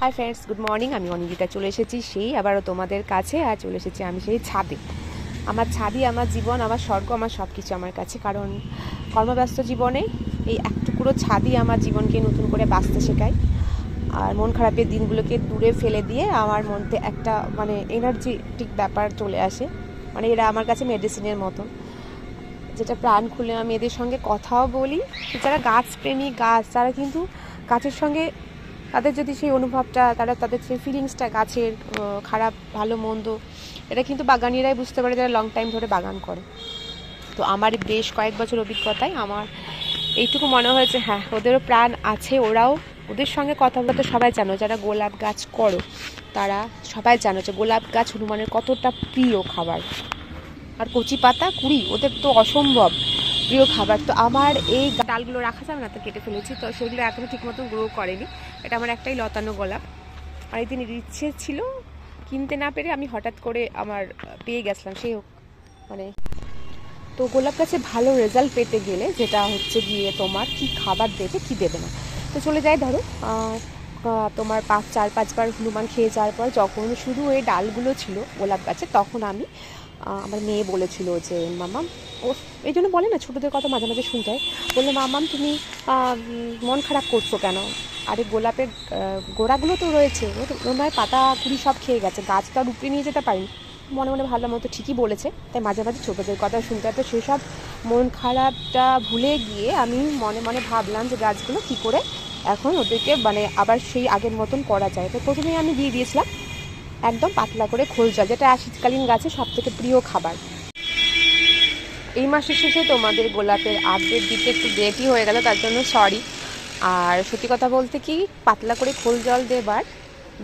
Hi friends good morning আমি অনিন্দিতা চলে এসেছি সেই আবারও তোমাদের কাছে আর চলে এসেছি আমি সেই ছাদে। আমার ছাদই আমার জীবন, আমার স্বর্গ, আমার সব কিছু আমার কাছে। কারণ কর্মব্যস্ত জীবনে এই একটুকুরো ছাদই আমার জীবনকে নতুন করে বাঁচতে শেখায়। আর মন খারাপের দিনগুলোকে দূরে ফেলে দিয়ে আমার মধ্যে একটা মানে এনার্জেটিক ব্যাপার চলে আসে। মানে এরা আমার কাছে মেডিসিনের মতন যেটা প্রাণ খুলে আমি এদের সঙ্গে কথাও বলি। যারা গাছ প্রেমী, গাছ, তারা কিন্তু গাছের সঙ্গে তাদের যদি সেই অনুভবটা, তারা তাদের সেই ফিলিংসটা গাছের খারাপ, ভালো, মন্দ, এটা কিন্তু বাগানিরাই বুঝতে পারে যারা লং টাইম ধরে বাগান করে। তো আমার বেশ কয়েক বছর অভিজ্ঞতায় আমার এইটুকু মনে হয়েছে হ্যাঁ ওদেরও প্রাণ আছে, ওরাও ওদের সঙ্গে কথা বলতে সবাই জানো, যারা গোলাপ গাছ করো, তারা সবাই জানো যে গোলাপ গাছ হনুমানের কতটা প্রিয় খাবার। আর কচি পাতা, কুড়ি, ওদের তো অসম্ভব। প্রিয় খাবার। তো আমার এই ডালগুলো রাখা যাবে না তো কেটে ফেলেছি, তো সেগুলো এখনও ঠিক মতন গ্রো করেনি। এটা আমার একটাই লতানো গোলাপ। আর এই দিন ইচ্ছে ছিল কিনতে না পেরে আমি হঠাৎ করে আমার পেয়ে গেছিলাম, সেই হোক মানে। তো গোলাপ গাছে ভালো রেজাল্ট পেতে গেলে যেটা হচ্ছে গিয়ে তোমার কি খাবার দেবে, কি দেবে না। তো চলে যায় ধরো তোমার পাঁচ, চার, পাঁচবার হনুমান খেয়ে যাওয়ার পর যখন শুধু এই ডালগুলো ছিল গোলাপ গাছে, তখন আমি আমার মেয়ে বলেছিল যে, মামাম, ও এই জন্য বলে না, ছোটোদের কথা মাঝে মাঝে শুনতে হয়। বলল মামাম তুমি মন খারাপ করছ কেন? আরে, গোলাপের গোড়াগুলো তো রয়েছে। ওর নয় পাতা কুড়ি সব খেয়ে গেছে। গাছ তো আর উপরে নিয়ে যেতে পারিনি। মনে মনে ভালো মতো ঠিকই বলেছে। তাই মাঝে মাঝে ছোটোদের কথা শুনতে হয় তো সেসব মন খারাপটা ভুলে গিয়ে আমি মনে মনে ভাবলাম যে, গাছগুলো কী করে এখন ওদেরকে মানে আবার সেই আগের মতন করা যায়। তো প্রথমেই আমি দিয়ে দিয়েছিলাম। একদম পাতলা করে খোল জল, যেটা শীতকালীন গাছে সব থেকে প্রিয় খাবার। এই মাসের শেষে তোমাদের গোলাপের আপডেট দিতে একটু লেটই হয়ে গেল, তার জন্য সরি আর সত্যি কথা বলতে কি, পাতলা করে খোল জল দেবার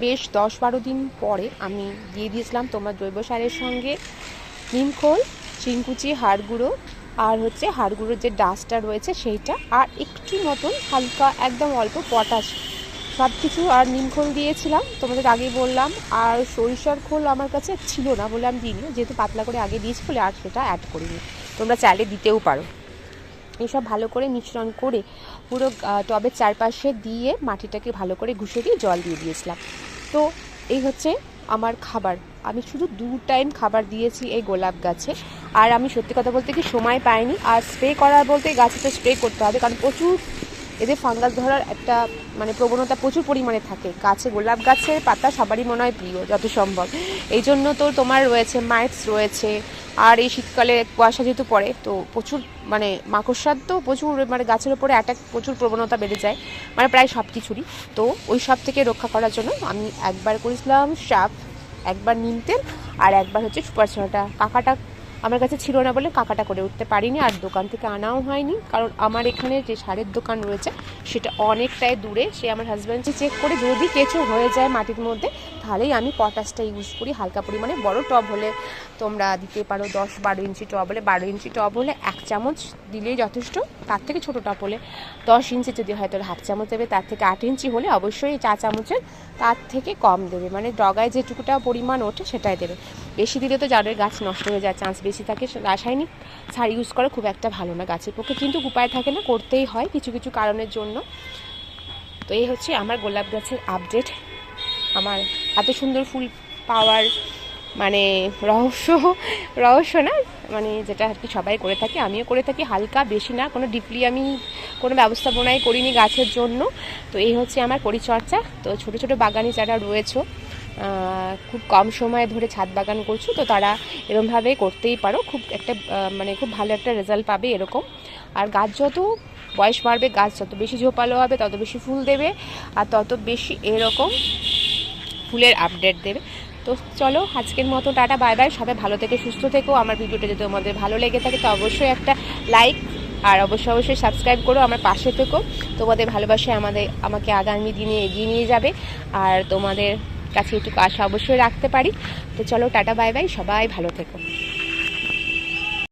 বেশ দশ বারো দিন পরে আমি দিয়ে দিয়েছিলাম তোমার জৈব সারের সঙ্গে নিমখোল চিনকুচি হাড় গুঁড়ো, আর হচ্ছে হাড় গুঁড়োর যে ডাস্টটা রয়েছে সেইটা, আর একটু মতন হালকা একদম অল্প পটাশ সব কিছু আর নিমখোল দিয়েছিলাম, তোমাদের আগেই বললাম, আর সরিষার খোল আমার কাছে ছিল না বলে আমি দিইনি, যেহেতু পাতলা করে আগে দিয়েছি বলে আর সেটা অ্যাড করিনি। তোমরা চাইলে দিতেও পারো। এইসব ভালো করে মিশ্রণ করে পুরো টবের চারপাশে দিয়ে মাটিটাকে ভালো করে ঘুষে দিয়ে জল দিয়ে দিয়েছিলাম। তো এই হচ্ছে আমার খাবার। আমি শুধু দু টাইম খাবার দিয়েছি এই গোলাপ গাছে। আর আমি সত্যি কথা বলতে কি সময় পাইনি। আর স্প্রে করার বলতে গাছে তো স্প্রে করতে হবে, কারণ প্রচুর এদের ফাঙ্গাস ধরার একটা মানে প্রবণতা প্রচুর পরিমাণে থাকে। গাছে, গোলাপ গাছের পাতা সবারই মনে হয় প্রিয় যত সম্ভব এই জন্য তো তোমার রয়েছে, মাইটস রয়েছে, আর এই শীতকালে কুয়াশা যেহেতু পড়ে, তো প্রচুর মানে মাকড়সার তো প্রচুর মানে গাছের ওপরে অ্যাটাক প্রচুর প্রবণতা বেড়ে যায় মানে প্রায় সব কিছুরই। তো ওই সব থেকে রক্ষা করার জন্য আমি একবার করেছিলাম সাপ, একবার নিম তেল, আর একবার হচ্ছে সুপার ছড়াটা। কাকাটা আমার কাছে ছিল না বলে কাকাটা করে উঠতে পারিনি আর দোকান থেকে আনাও হয়নি। কারণ আমার এখানে যে সারের দোকান রয়েছে, সেটা অনেকটাই দূরে। সে আমার হাজব্যান্ডকে চেক করে যদি কেঁচো হয়ে যায় মাটির মধ্যে তাহলেই আমি পটাশটা ইউজ করি, হালকা পরিমাণে। বড় টব হলে তোমরা দিতে পারো দশ বারো ইঞ্চি টব হলে। বারো ইঞ্চি টব হলে এক চামচ দিলেই যথেষ্ট, তার থেকে ছোটো টব হলে দশ ইঞ্চি যদি হয় তাহলে হাফ চামচ দেবে, তার থেকে আট ইঞ্চি হলে অবশ্যই চা চামচের তার থেকে কম দেবে। মানে ডগায় যেটুকুটা পরিমাণ ওঠে সেটাই দেবে। বেশি দিলে তো যাদের গাছ নষ্ট হয়ে যাওয়ার চান্স বেশি থাকে রাসায়নিক সার ইউজ করা খুব একটা ভালো না গাছের পক্ষে। কিন্তু উপায় থাকে না, করতেই হয় কিছু কিছু কারণের জন্য। তো এই হচ্ছে আমার গোলাপ গাছের আপডেট আমার এত সুন্দর ফুল পাওয়ার মানে রহস্য রহস্য না মানে যেটা আর কি সবাই করে থাকে, আমিও করে থাকি, হালকা বেশি না, কোনো ডিপলি আমি কোনো ব্যবস্থাপনাই করিনি গাছের জন্য। তো এই হচ্ছে আমার পরিচর্যা। তো ছোট ছোট বাগানে যারা রয়েছো খুব কম সময় ধরে ছাদ বাগান করছ, তো তারা এরমভাবে করতেই পারো। খুব একটা মানে খুব ভালো একটা রেজাল্ট পাবে এরকম। আর গাছ যত বয়স বাড়বে, গাছ যত বেশি ঝোপালো হবে, তত বেশি ফুল দেবে, আর তত বেশি এরকম ফুলের আপডেট দেবে। তো চলো, আজকের মতো টাটা বাই বাই সবাই ভালো থেকে, সুস্থ থেকো। আমার ভিডিওটা যদি তোমাদের ভালো লেগে থাকে, তো অবশ্যই একটা লাইক আর অবশ্যই অবশ্যই সাবস্ক্রাইব করো। আমার পাশে থেকো। তোমাদের ভালোবাসায় আমাদের, আমাকে আগামী দিনে এগিয়ে নিয়ে যাবে। আর তোমাদের কাছে একটু আশা অবশ্যই রাখতে পারি। তো চলো, টাটা বাই বাই সবাই ভালো থেকো।